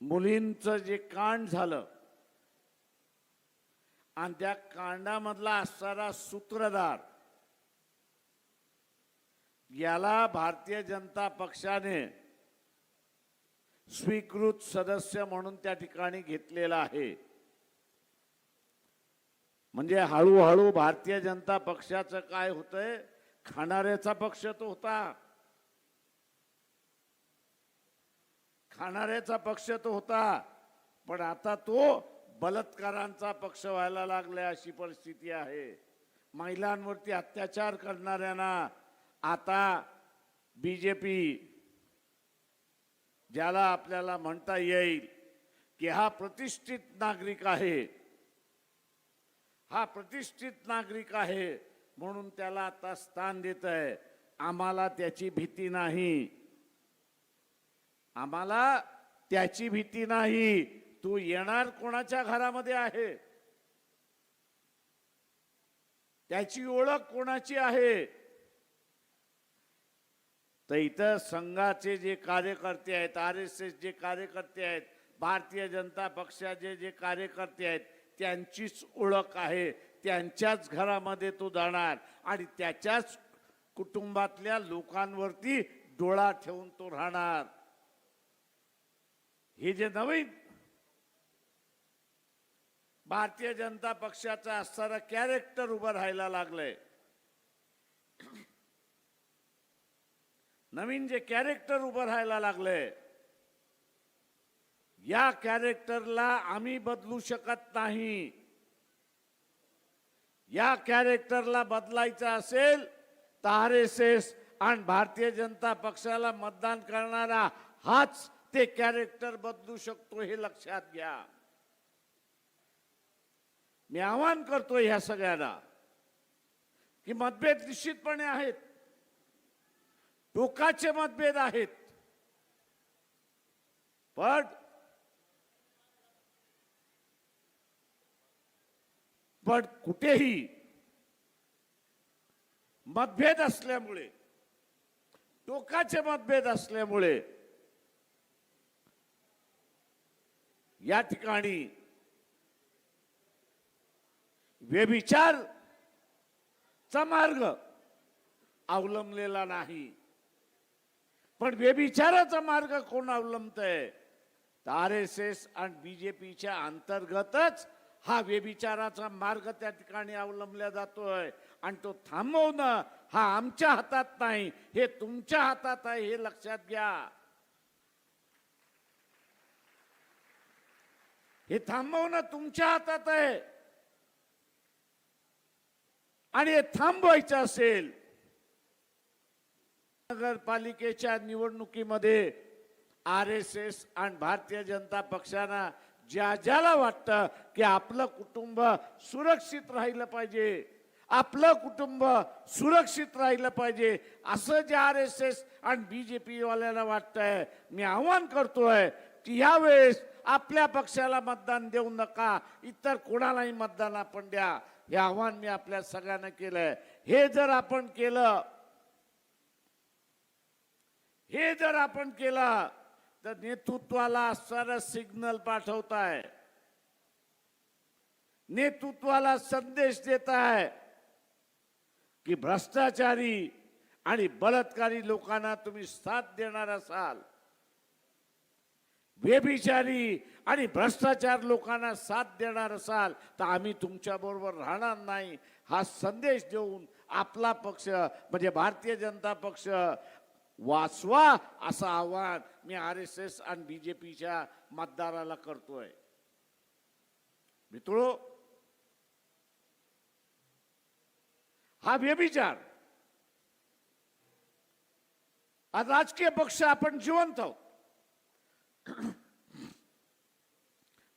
मुलींचं जे कांड झालं आणि त्या कांडामधला असणारा सूत्रधार याला भारतीय जनता पक्षाने स्वीकृत सदस्य म्हणून त्या ठिकाणी घेतलेला आहे. म्हणजे हळूहळू भारतीय जनता पक्षाचं काय होतंय? खाणाऱ्याचा पक्ष तो होता. खाणाऱ्याचा पक्ष तो होता पण आता तो बलात्कारांचा पक्ष व्हायला लागलाय अशी परिस्थिती आहे. महिलांवरती अत्याचार करणाऱ्यांना आता बीजेपी ज्याला आपल्याला म्हणता येईल की हा प्रतिष्ठित नागरिक आहे. हा प्रतिष्ठित नागरिक आहे म्हणून त्याला आता स्थान देत आहे आम्हाला त्याची भीती नाही. आम्हाला त्याची भीती नाही. तू येणार कोणाच्या घरामध्ये आहे? त्याची ओळख कोणाची आहे? तर इथं संघाचे जे कार्यकर्ते आहेत आर एस एस जे कार्यकर्ते आहेत भारतीय जनता पक्षाचे जे कार्यकर्ते आहेत त्यांचीच ओळख आहे. त्यांच्याच घरामध्ये तो जाणार आणि त्याच्याच कुटुंबातल्या लोकांवरती डोळा ठेवून तो राहणार. हे जे नवीन भारतीय जनता पक्षाचा असणारा कॅरेक्टर उभं राहायला लागलंय. नवीन जे कॅरेक्टर उभं राहायला लागलंय या कॅरेक्टरला आम्ही बदलू शकत नाही. या कॅरेक्टरला बदलायचं असेल तर आर एस एस आणि भारतीय जनता पक्षाला मतदान करणारा हाच ते कॅरेक्टर बदलू शकतो हे लक्षात घ्या. मी आवाहन करतो ह्या सगळ्यांना की मतभेद निश्चितपणे आहेत. टोकाचे मतभेद आहेत. पण पण कुठेही मतभेद असल्यामुळे टोकाचे मतभेद असल्यामुळे या ठिकाणी व्यभिचार चा मार्ग अवलंबलेला नाही. पण व्यभिचाराचा मार्ग कोण अवलंबतय? तर आर एस एस आणि बीजेपीच्या अंतर्गतच हा व्यभिचाराचा मार्ग त्या ठिकाणी अवलंबला जातोय. आणि तो थांबवणं हा आमच्या हातात नाही हे तुमच्या हातात आहे हे लक्षात घ्या. हे थांबवणं तुमच्या हातात आहे. आणि हे थांबवायचं असेल नगरपालिकेच्या निवडणुकीमध्ये आर एस एस आणि भारतीय जनता पक्षानं ज्या ज्याला वाटतं की आपलं कुटुंब सुरक्षित राहिलं पाहिजे आपलं कुटुंब सुरक्षित राहिलं पाहिजे असं जे आर एस एस आणि बी जे पीवाल्याला वाटतंय मी आव्हान करतोय की यावेळेस आपल्या पक्षाला मतदान देऊ नका इतर कोणालाही मतदान आपण द्या. हे आव्हान मी आपल्या सगळ्यांना केलंय. हे जर आपण केलं हे जर आपण केलं तर नेतृत्वाला असणारा सिग्नल पाठवताय. नेतृत्वाला संदेश देत आहे की भ्रष्टाचारी आणि बलात्कारी लोकांना तुम्ही साथ देणार असाल. व्यभिचारी आणि भ्रष्टाचार लोकांना साथ देणार असाल तर आम्ही तुमच्याबरोबर राहणार नाही. हा संदेश देऊन आपला पक्ष म्हणजे भारतीय जनता पक्ष वाचवा असं आव्हान मी आर एस एस आणि बी जे पीच्या मतदाराला करतोय. मित्रो हा व्यभिचार आज राजकीय पक्ष आपण जिवंत आहोत.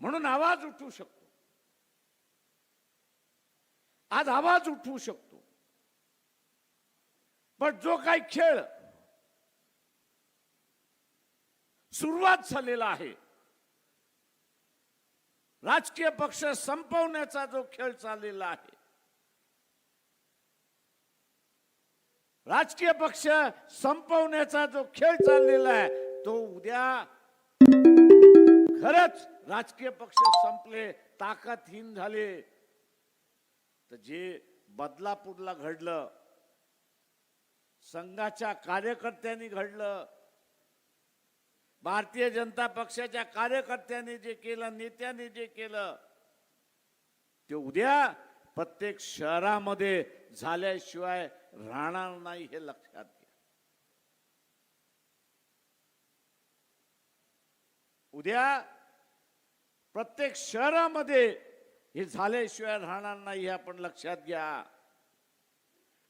म्हणून आवाज उठवू शकतो. आज आवाज उठवू शकतो. पण जो काही खेळ सुरुवात झालेला आहे राजकीय पक्ष संपवण्याचा जो खेळ चाललेला आहे राजकीय पक्ष संपवण्याचा जो खेळ चाललेला आहे तो उद्या खरंच राजकीय पक्ष संपले ताकदहीन झाले. तर जे बदलापूरला घडलं संघाच्या कार्यकर्त्यांनी घडलं भारतीय जनता पक्षाच्या कार्यकर्त्यांनी जे केलं नेत्यांनी जे केलं ते उद्या प्रत्येक शहरामध्ये झाल्याशिवाय राहणार नाही हे लक्षात घ्या. उद्या प्रत्येक शहरामध्ये हे झाल्याशिवाय राहणार नाही हे आपण लक्षात घ्या.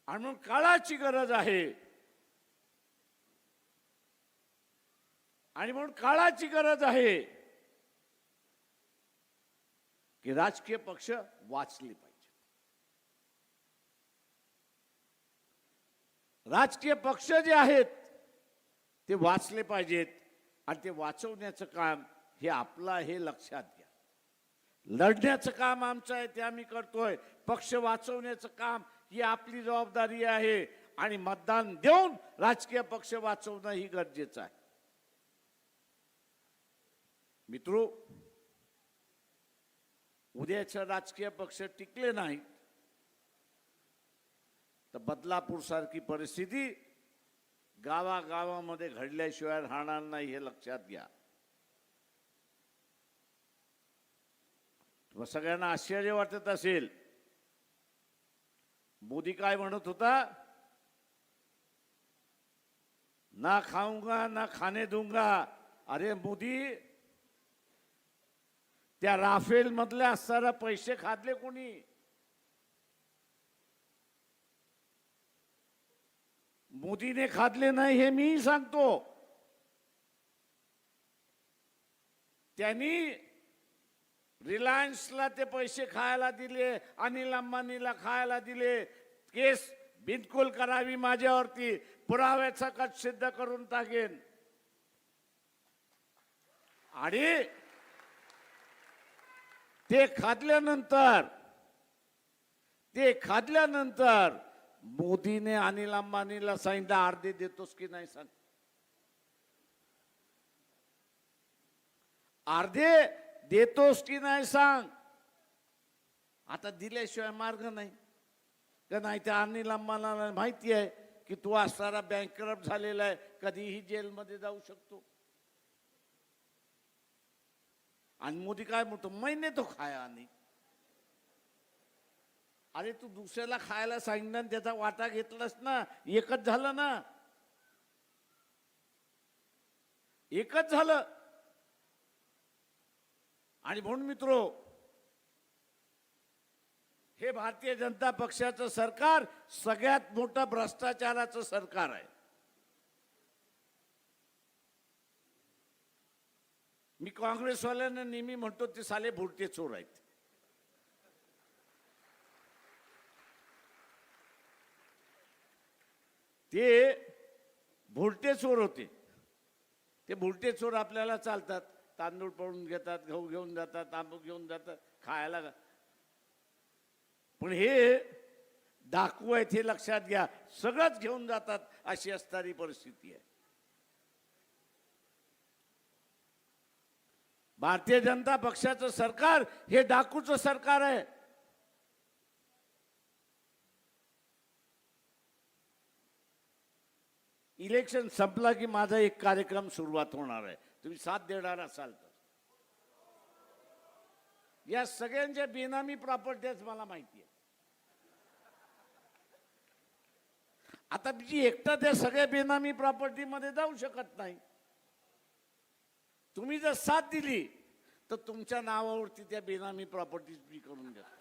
आणि म्हणून काळाची गरज आहे. आणि म्हणून काळाची गरज आहे की राजकीय पक्ष वाचले पाहिजे राजकीय पक्ष जे आहेत ते वाचले पाहिजेत आणि ते वाचवण्याचं काम हे आपला हे लक्षात घ्या. लढण्याचं काम आमचं आहे ते आम्ही करतोय. पक्ष वाचवण्याचं काम ही आपली जबाबदारी आहे. आणि मतदान देऊन राजकीय पक्ष वाचवणं ही गरजेचं आहे. मित्रो उद्याचे राजकीय पक्ष टिकले नाही तर बदलापूर सारखी परिस्थिती गावागावामध्ये घडल्याशिवाय राहणार नाही हे लक्षात घ्या. तुम्हा सगळ्यांना आश्चर्य वाटत असेल. मोदी काय म्हणत होता? ना खाऊंगा ना खाने दूंगा. अरे मोदी त्या राफेल मधल्या असताना पैसे खाल्ले कोणी? मोदीने खाल्ले नाही हे मी सांगतो. त्यांनी रिलायन्सला ते पैसे खायला दिले अनिल अंबानीला खायला दिले. केस बिनकुल करावी माझ्यावरती. पुराव्याचा कट सिद्ध करून टाकेन. आणि ते खादल्यानंतर ते खादल्यानंतर मोदीने अनिल अंबानीला सांगितलं अर्धे देतोस की नाही सांग? अर्धे देतोस की नाही सांग. आता दिल्याशिवाय मार्ग नाही. का नाही त्या अनिल अंबानीला माहिती आहे की तू असणारा बँकरप्ट झालेला आहे. कधीही जेलमध्ये जाऊ शकतो. आणि मोदी काय म्हणतो? महिने तो खाया आणि अरे तू दुसऱ्याला खायला सांगितलं आणि त्याचा वाटा घेतलास ना एकच झालं ना. एकच झालं. आणि म्हणून मित्रो हे भारतीय जनता पक्षाचं सरकार सगळ्यात मोठं भ्रष्टाचाराचं सरकार आहे. मी काँग्रेसवाल्यांना नेहमी म्हणतो ते साले भुरटे चोर आहेत. ते भुरटे चोर होते. ते भुरटे चोर आपल्याला चालतात. तांदूळ पडून घेतात गहू घेऊन जातात तांदूळ घेऊन जातात खायला पण हे डाकू आहेत हे लक्षात घ्या. सगळंच घेऊन जातात अशी असणारी परिस्थिती आहे. भारतीय जनता पक्षाचं सरकार हे डाकूचं सरकार आहे. इलेक्शन संपला की माझा एक कार्यक्रम सुरुवात होणार आहे. तुम्ही साथ देणार असाल तर. या सगळ्यांच्या बेनामी प्रॉपर्टीच मला माहिती आहे आता मी एकटा त्या सगळ्या बेनामी प्रॉपर्टीमध्ये जाऊ शकत नाही. तुम्ही जर साथ दिली तर तुमच्या नावावरती त्या बेनामी प्रॉपर्टीज मी करून देतो.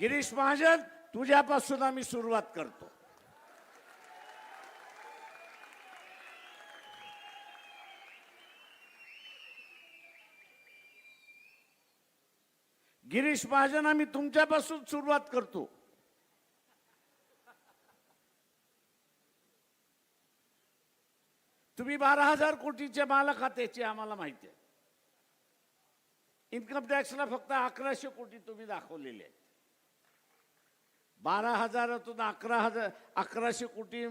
गिरीश महाजन तुझ्यापासून आम्ही सुरुवात करतो. गिरीश महाजन आम्ही तुमच्यापासून सुरुवात करतो. तुम्ही बारा हजार कोटीच्या मालक खात्याची आम्हाला माहिती आहे. इन्कम टॅक्सला फक्त अकराशे कोटी तुम्ही दाखवलेले आहेत. बारा हजारातून अकरा हजार अकराशे कोटी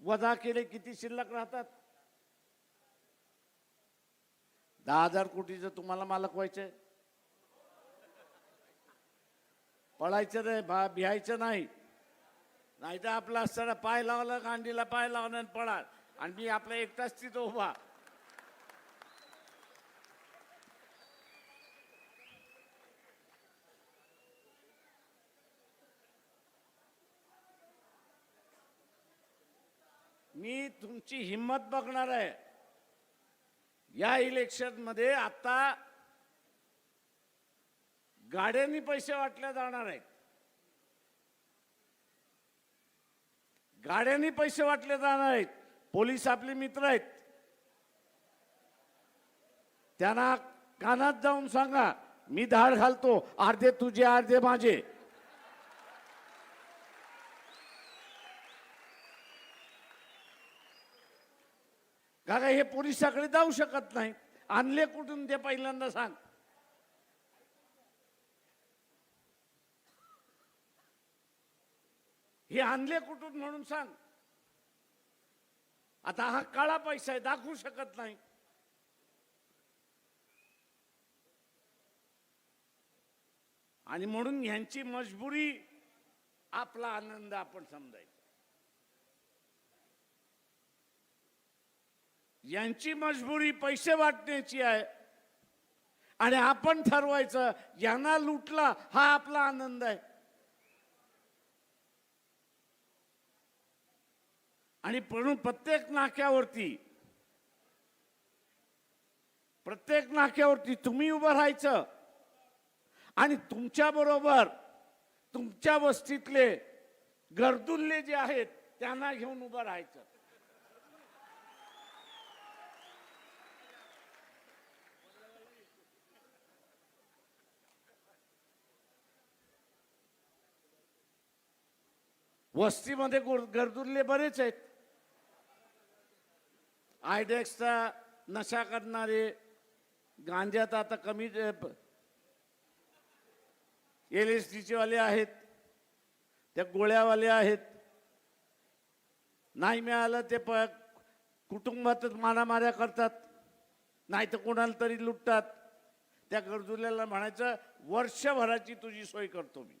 वजा केले किती शिल्लक राहतात? दहा हजार कोटीचं तुम्हाला मालक व्हायचं आहे पळायचं नाही भा भिहायचं नाही. नाहीतर आपला असताना पाय लावला गांडीला पाय लावला आणि पळा. आणि मी आपला एकटाच तिथं उभा. मी तुमची हिंमत बघणार आहे. या इलेक्शनमध्ये आता गाड्यांनी पैसे वाटले जाणार आहेत. गाड्यांनी पैसे वाटले जाणार आहेत. पोलीस आपले मित्र आहेत. त्यांना कानात जाऊन सांगा मी धाड घालतो अर्धे तुझे अर्धे माझे. का हे पोलिसाकडे जाऊ शकत नाही आणले कुठून ते पहिल्यांदा सांग. हे आणले कुठून म्हणून सांग. आता हा काळा पैसा आहे दाखवू शकत नाही. आणि म्हणून ह्यांची मजबुरी आपला आनंद आपण समजायचा. यांची मजबुरी पैसे वाटण्याची आहे. आणि आपण ठरवायचं यांना लुटला हा आपला आनंद आहे. आणि म्हणून प्रत्येक नाक्यावरती प्रत्येक नाक्यावरती तुम्ही उभं राहायचं. आणि तुमच्या बरोबर तुमच्या वस्तीतले गर्दुल्ले जे आहेत त्यांना घेऊन उभं राहायचं. वस्तीमध्ये गुर- बरेच आहेत. आयडेक्सचा नशा करणारे गांज्यात आता कमी एल एस डीचे वाले आहेत. त्या गोळ्यावाले आहेत. नाही मिळालं ते प कुटुंबातच मारामाऱ्या करतात. नाही तर कोणाला तरी लुटतात. त्या गरजुल्याला म्हणायचं वर्षभराची तुझी सोय करतो मी.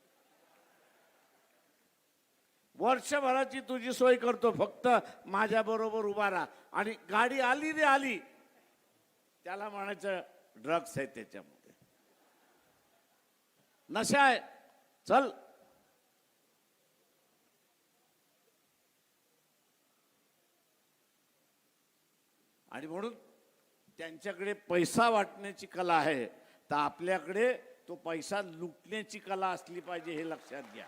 वर्षभराची तुझी सोय करतो फक्त माझ्या बरोबर उभा राहा. आणि गाडी आली रे आली. त्याला म्हणायचं ड्रग्स आहे त्याच्यामध्ये. नशा आहे. चल. आणि म्हणून त्यांच्याकडे पैसा वाटण्याची कला आहे. तर आपल्याकडे तो पैसा लुटण्याची कला असली पाहिजे हे लक्षात घ्या.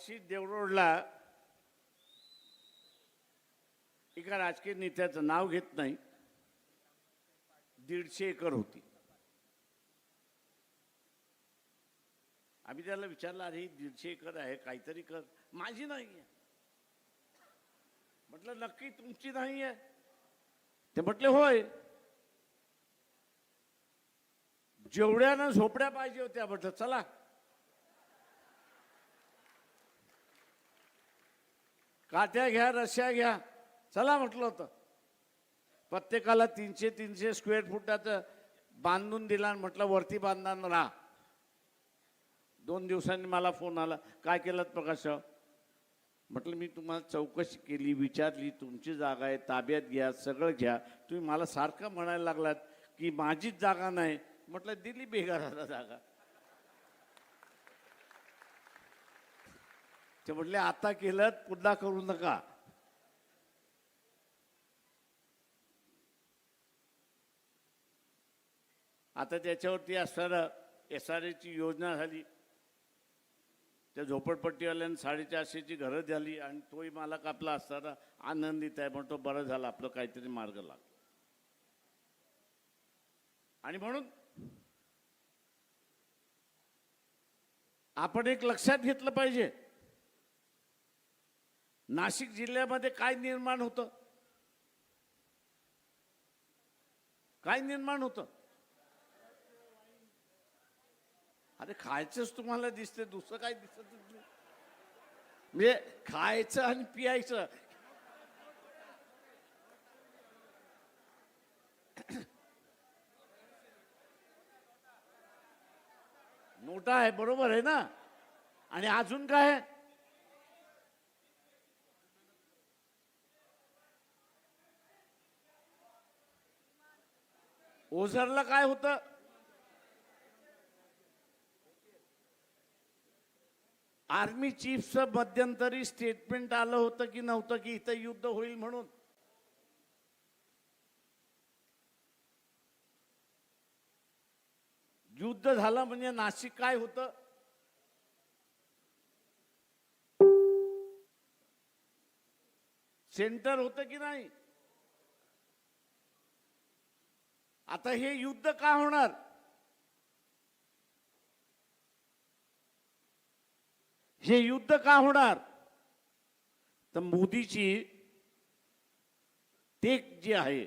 वाशी देवरोडला एका राजकीय नेत्याचं नाव घेत नाही. दीडशे एकर होती. आम्ही त्याला विचारलं अरे दीडशे एकर आहे काहीतरी कर. माझी नाही आहे म्हटलं नक्की तुमची नाही आहे ते म्हटले होय. जेवढ्यानं झोपड्या पाहिजे होत्या म्हटलं चला. काठ्या घ्या रश्या घ्या. चला म्हटलं होतं. प्रत्येकाला तीनशे तीनशे स्क्वेअर फुटाचं बांधून दिला आणि म्हटलं वरती बांधणार राहा. दोन दिवसांनी मला फोन आला. काय केलं प्रकाश म्हटलं मी तुम्हाला चौकशी केली विचारली. तुमची जागा आहे ताब्यात घ्या सगळं घ्या. तुम्ही मला सारखं म्हणायला लागलात की माझीच जागा नाही. म्हटलं दिली बेगाराला जागा. ते म्हटले आता केलं पुन्हा करू नका. आता त्याच्यावरती असणारं एस आर एची योजना झाली. त्या झोपडपट्टीवाल्यानं साडेचारशेची घरं झाली आणि तोही मालक आपला असताना आनंदित आहे म्हणतो बरं झालं आपलं काहीतरी मार्ग लागला. आणि म्हणून आपण एक लक्षात घेतलं पाहिजे. नाशिक जिल्ह्यामध्ये काय निर्माण होतं? काय निर्माण होतं? अरे खायचंच तुम्हाला दिसते दुसरं काय दिसत म्हणजे खायचं आणि पियायचं. नोटा आहे बरोबर आहे ना? आणि अजून काय ओझरला काय होतं? आर्मी चीफचं मध्यंतरी स्टेटमेंट आलं होतं की नव्हतं की इथं युद्ध होईल म्हणून? युद्ध झालं म्हणजे नाशिक काय होतं? सेंटर होतं की नाही? आता हे युद्ध का होणार? हे युद्ध का होणार? तर मोदीची टेक जी आहे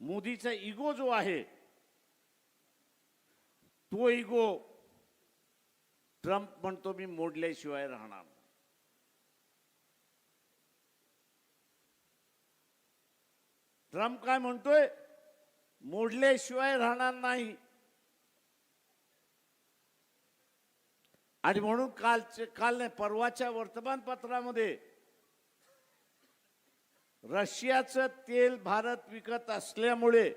मोदीचा इगो जो आहे तो इगो ट्रम्प म्हणतो मी मोडल्याशिवाय राहणार ट्रम्प काय म्हणतोय? मोडल्याशिवाय राहणार नाही. आणि म्हणून कालचे काल नाही परवाच्या वर्तमानपत्रामध्ये रशियाचं तेल भारत विकत असल्यामुळे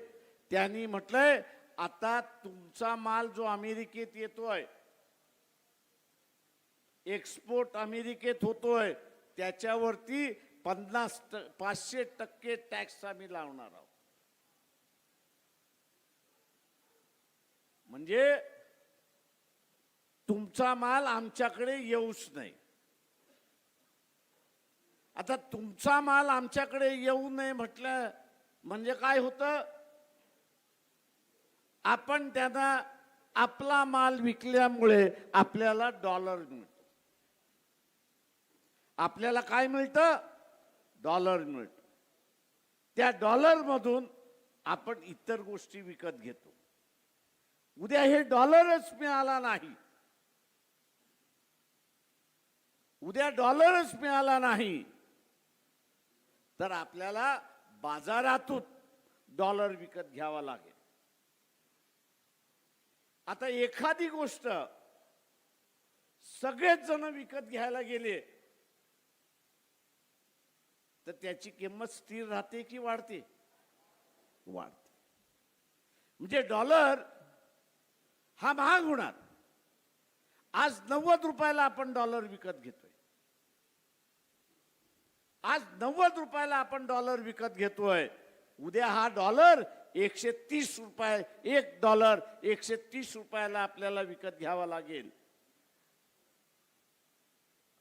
त्यांनी म्हटलंय आता तुमचा माल जो अमेरिकेत येतोय एक्सपोर्ट अमेरिकेत होतोय त्याच्यावरती पन्नास ट- पाचशे टक्के टॅक्स आम्ही लावणार आहोत. म्हणजे तुमचा माल आमच्याकडे येऊच नाही. आता तुमचा माल आमच्याकडे येऊ नये म्हटलं म्हणजे काय होतं? आपण त्यांना आपला माल विकल्यामुळे आपल्याला डॉलर मिळतो. आपल्याला काय मिळतं? डॉलर मिळतो त्या डॉलरमधून आपण इतर गोष्टी विकत घेतो. उद्या हे डॉलरच मिळाला नाही. उद्या डॉलरच मिळाला नाही. तर आपल्याला बाजारातून डॉलर विकत घ्यावा लागेल. आता एखादी गोष्ट सगळेच जण विकत घ्यायला गेले तर त्याची किंमत स्थिर राहते की वाढते? वाढते. म्हणजे डॉलर हा महाग होणार. आज नव्वद रुपयाला आपण डॉलर विकत घेतोय. आज नव्वद रुपयाला आपण डॉलर विकत घेतोय. उद्या हा डॉलर एकशे तीस रुपये एक डॉलर एकशे तीस रुपयाला आपल्याला विकत घ्यावा लागेल.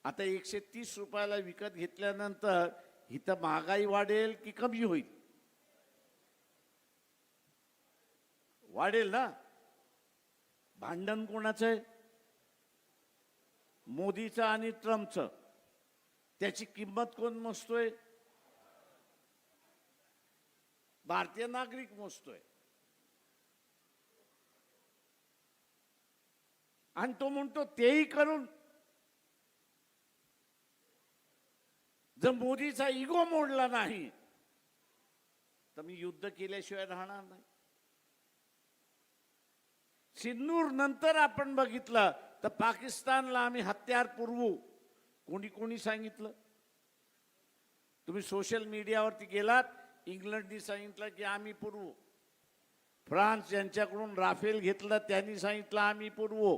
आता एकशे तीस रुपयाला विकत घेतल्यानंतर इथं महागाई वाढेल की कमी होईल? वाढेल ना? भांडण कोणाचं आहे? मोदीचं आणि ट्रम्पचं. त्याची किंमत कोण मोजतोय? भारतीय नागरिक मोजतोय. आणि तो म्हणतो तेही करून जर मोदीचा इगो मोडला नाही तर मी युद्ध केल्याशिवाय राहणार नाही. सिन्नूर नंतर आपण बघितलं तर पाकिस्तानला आम्ही हत्यार पुरवू कोणी कोणी सांगितलं? तुम्ही सोशल मीडियावरती गेलात इंग्लंडनी सांगितलं की आम्ही पुरवू. फ्रान्स यांच्याकडून राफेल घेतलं त्यांनी सांगितलं आम्ही पुरवू.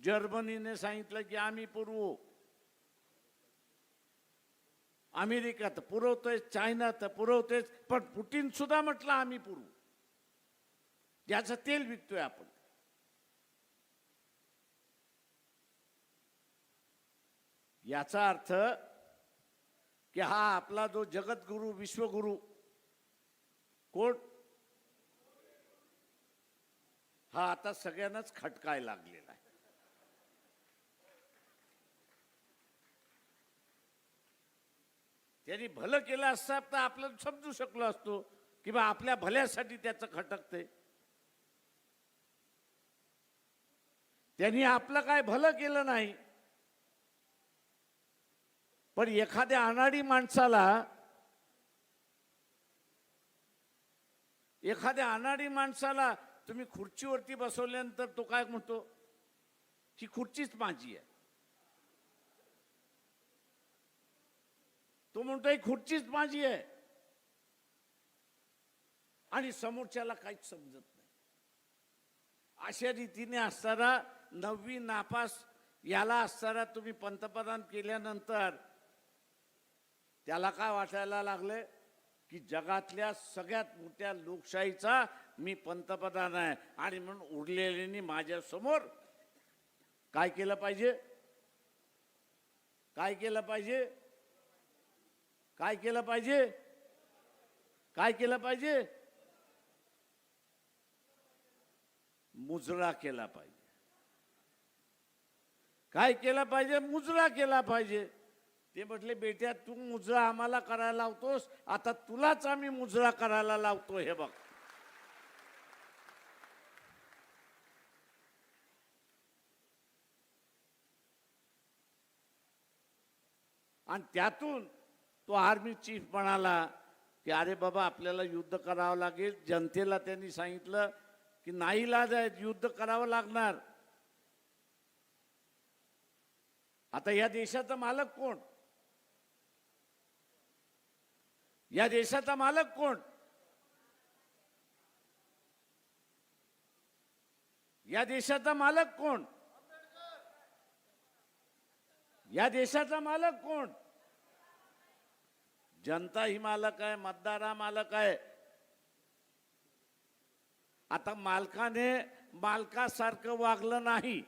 जर्मनीने सांगितलं की आम्ही पुरवू. अमेरिका तर पुरवतोय चायना तर पुरवतोय पण पुटीनसुद्धा म्हटलं आम्ही पुरवू ज्याचं तेल विकतोय आपण. याचा अर्थ की हा आपला जो जगद्गुरु विश्वगुरु कोण? हा आता सगळ्यांनाच खटकाय लागलेला आहे. त्यांनी भलं केलं असतं तर आपल्याला समजू शकलो असतो की बा आपल्या भल्यासाठी त्याचं खटकते त्यांनी आपलं काय भलं केलं नाही. पण एखाद्या अनाडी माणसाला एखाद्या अनाडी माणसाला तुम्ही खुर्चीवरती बसवल्यानंतर तो काय म्हणतो? ही खुर्चीच माझी आहे. तो म्हणतो खुर्चीच माझी आहे. आणि समोरच्याला काहीच समजत नाही. अशा रीतीने असताना नववी नापास याला असताना तुम्ही पंतप्रधान केल्यानंतर त्याला काय वाटायला लागले की जगातल्या सगळ्यात मोठ्या लोकशाहीचा मी पंतप्रधान आहे. आणि म्हणून उरलेल्यानी माझ्यासमोर काय केलं पाहिजे? काय केलं पाहिजे? काय केलं पाहिजे? काय केलं पाहिजे? मुजरा केला पाहिजे. काय केलं पाहिजे? मुजरा केला पाहिजे. ते म्हटले बेट्या तू मुजरा आम्हाला करायला लावतोस. आता तुलाच आम्ही मुजरा करायला लावतो हे बघ. आणि त्यातून तो आर्मी चीफ म्हणाला की अरे बाबा आपल्याला युद्ध करावं लागेल. जनतेला त्यांनी सांगितलं की नाही लाज आहे युद्ध करावं लागणार. आता या देशाचा मालक कोण? या देशाचा मालक कोण? या देशाचा मालक कोण? या देशाचा मालक कोण? जनता ही मालक आहे मतदार हा मालक आहे. आता मालकाने मालकासारखं वागलं नाही.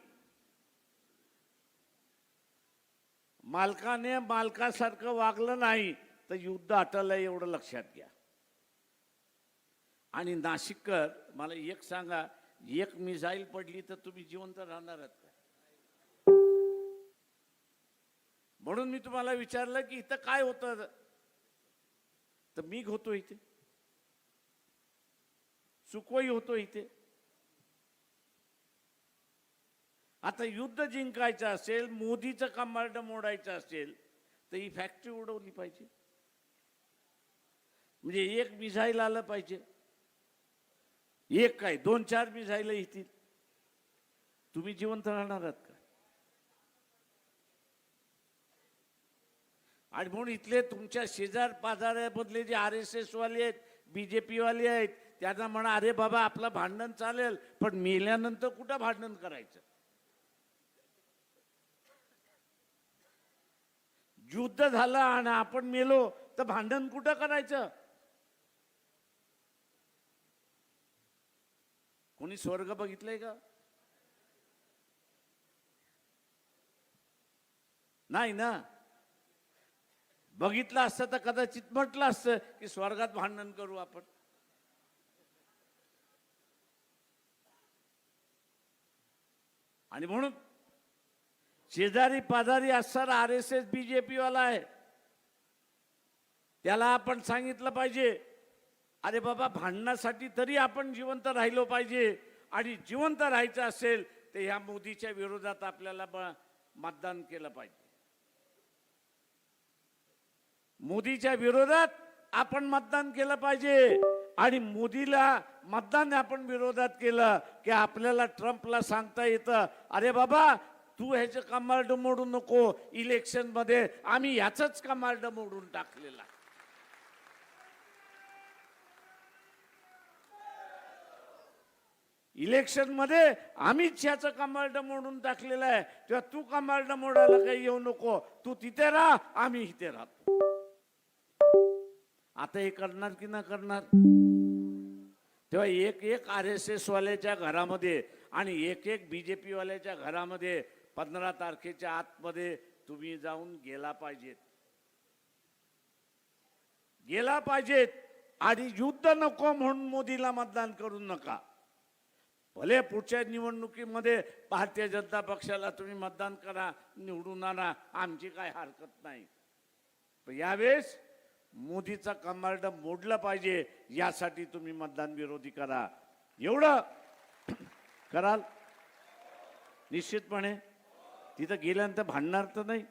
मालकाने मालकासारखं वागलं नाही तर युद्ध आटलं एवढं लक्षात घ्या. आणि नाशिककर मला एक सांगा एक मिसाईल पडली तर तुम्ही जिवंत राहणारच म्हणून मी तुम्हाला विचारलं की इथं काय होतं? तर मी होतो इथे. सुखोई होतो इथे. आता युद्ध जिंकायचं असेल मोदीचं कमांड मोडायचं असेल तर ही फॅक्टरी उडवली पाहिजे. म्हणजे एक मिझाईल आलं पाहिजे. एक काय? दोन चार मिझाईल येतील. तुम्ही जिवंत राहणार आहात का आणि म्हणून इथले तुमच्या शेजार पाजाऱ्यामधले जे आर एस एस वाले आहेत बीजेपी वाले आहेत त्यांना म्हणा अरे बाबा आपलं भांडण चालेल पण मेल्यानंतर कुठं भांडण करायचं? युद्ध झालं आणि आपण मेलो तर भांडण कुठं करायचं? कोणी स्वर्ग बघितलंय का? नाही ना? बघितलं असतं तर कदाचित म्हटलं असतं की स्वर्गात भांडण करू आपण. आणि म्हणून शेजारी पाजारी असणारा आर एस एस बीजेपी वाला आहे. त्याला आपण सांगितलं पाहिजे अरे बाबा भांडणासाठी तरी आपण जिवंत राहिलो पाहिजे. आणि जिवंत राहायचं असेल तर ह्या मोदीच्या विरोधात आपल्याला मतदान केलं पाहिजे. मोदीच्या विरोधात आपण मतदान केलं पाहिजे. आणि मोदीला मतदान आपण विरोधात केलं की आपल्याला ट्रम्पला सांगता येतं. अरे बाबा तू ह्याचं कमार्ड मोडू नको. इलेक्शनमध्ये आम्ही ह्याच कमार्ड मोडून टाकलेला आहे. इलेक्शनमध्ये आम्हीच ह्याचं कमांड मोडून टाकलेलं आहे. तेव्हा तू कमांड मोडायला काही येऊ नको. तू तिथे राहा आम्ही इथे राहतो. आता हे करणार की ना करणार? तेव्हा एक एक आर एस एस वाल्याच्या घरामध्ये आणि एक एक बीजेपी वाल्याच्या घरामध्ये पंधरा तारखेच्या आतमध्ये तुम्ही जाऊन गेला पाहिजेत. गेला पाहिजेत आणि युद्ध नको म्हणून मोदीला मतदान करू नका. भले पुढच्या निवडणुकीमध्ये भारतीय जनता पक्षाला तुम्ही मतदान करा निवडून आणा आमची काय हरकत नाही. पण यावेळेस मोदीचा कमांड मोडलं पाहिजे यासाठी तुम्ही मतदान विरोधी करा. एवढं कराल? निश्चितपणे. तिथं गेल्यानंतर भांडणार तर नाही.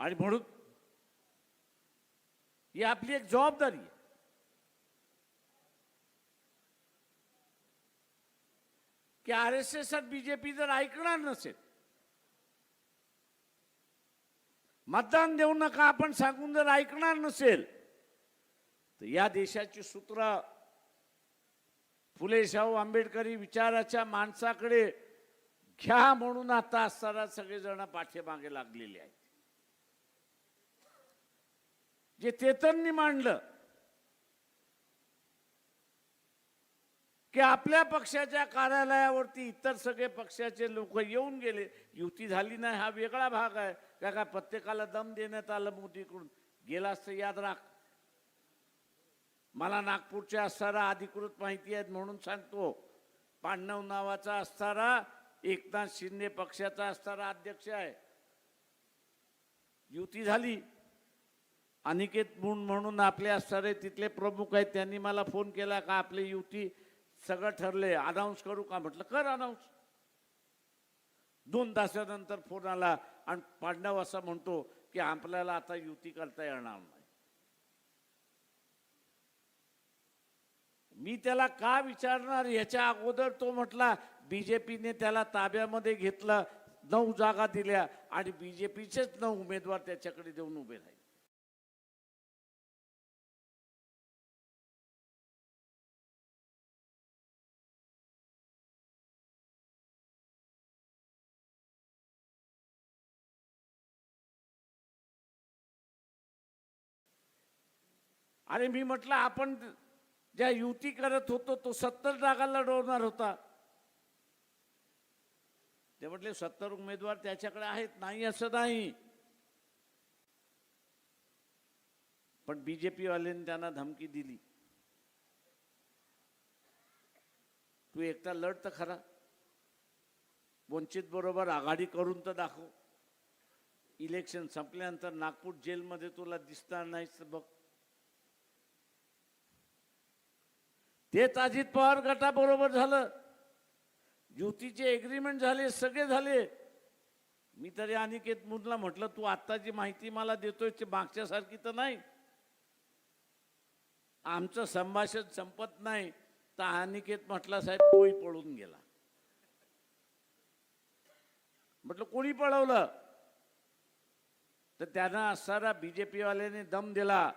आणि म्हणून ही आपली एक जबाबदारी आहे. की आर एस एस बीजेपी जर ऐकणार नसेल मतदान देऊ नका आपण सांगून जर ऐकणार नसेल तर या देशाची सूत्र फुले शाहू आंबेडकरी विचाराच्या माणसाकडे घ्या म्हणून आता असताना सगळेजण पाठीमागे लागलेले आहेत. जे चेतननी मांडलं की आपल्या पक्षाच्या कार्यालयावरती इतर सगळे पक्षाचे लोक येऊन गेले. युती झाली नाही हा वेगळा भाग आहे. का काय प्रत्येकाला दम देण्यात आलं मोदीकडून? गेला असतं याद राख. मला नागपूरच्या असणारा अधिकृत माहिती आहेत म्हणून सांगतो. पांडव नावाचा असणारा एकनाथ शिंदे पक्षाचा असणारा अध्यक्ष आहे. युती झाली. अनिकेत मुंड म्हणून आपले असणारे तिथले प्रमुख आहेत त्यांनी मला फोन केला का आपली युती सगळं ठरले अनाऊन्स करू का म्हटलं कर अनाऊन्स दोन तासानंतर फोन आला आणि पांडव असा म्हणतो की आपल्याला आता युती करता येणार नाही. मी त्याला का विचारणार? याच्या अगोदर तो म्हटला बीजेपीने त्याला ताब्यामध्ये घेतलं नऊ जागा दिल्या आणि बीजेपीचेच नऊ उमेदवार त्याच्याकडे देऊन उभे राहिले. आणि मी म्हटलं आपण ज्या युती करत होतो तो सत्तर जागा लढवणार होता. ते म्हटले सत्तर उमेदवार त्याच्याकडे आहेत. नाही असं नाही. पण बीजेपी वाल्यांनी त्यांना धमकी दिली. तू एकटा लढ तर खरा. वंचित बरोबर आघाडी करून तर दाखव. इलेक्शन संपल्यानंतर नागपूर जेलमध्ये तुला दिसणार नाहीस तर बघ. तेच अजित पवार गटाबरोबर झालं. युतीचे एग्रीमेंट झाले सगळे झाले. मी तरी अनिकेत मुदला म्हटलं तू आत्ता जी माहिती मला देतोय ते मागच्यासारखी तर नाही. आमचं संभाषण संपत नाही. तर अनिकेत म्हटला साहेब तोही पळून गेला. म्हटलं कोणी पळवलं? तर त्यांना असणारा बीजेपी वाल्याने दम दिला.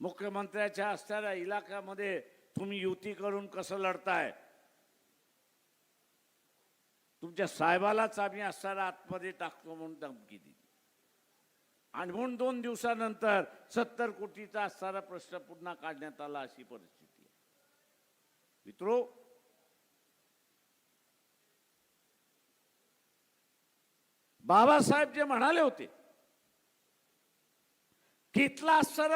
मुख्यमंत्र्याच्या असणाऱ्या इलाक्यामध्ये तुम्ही युती करून कसं लढताय? तुमच्या साहेबालाच आम्ही असणारा आतमध्ये टाकतो म्हणून धमकी दिली. आणि म्हणून दोन दिवसानंतर सत्तर कोटीचा असणारा प्रश्न पुन्हा काढण्यात आला अशी परिस्थिती आहे. मित्रो बाबासाहेब जे म्हणाले होते कितला असणारा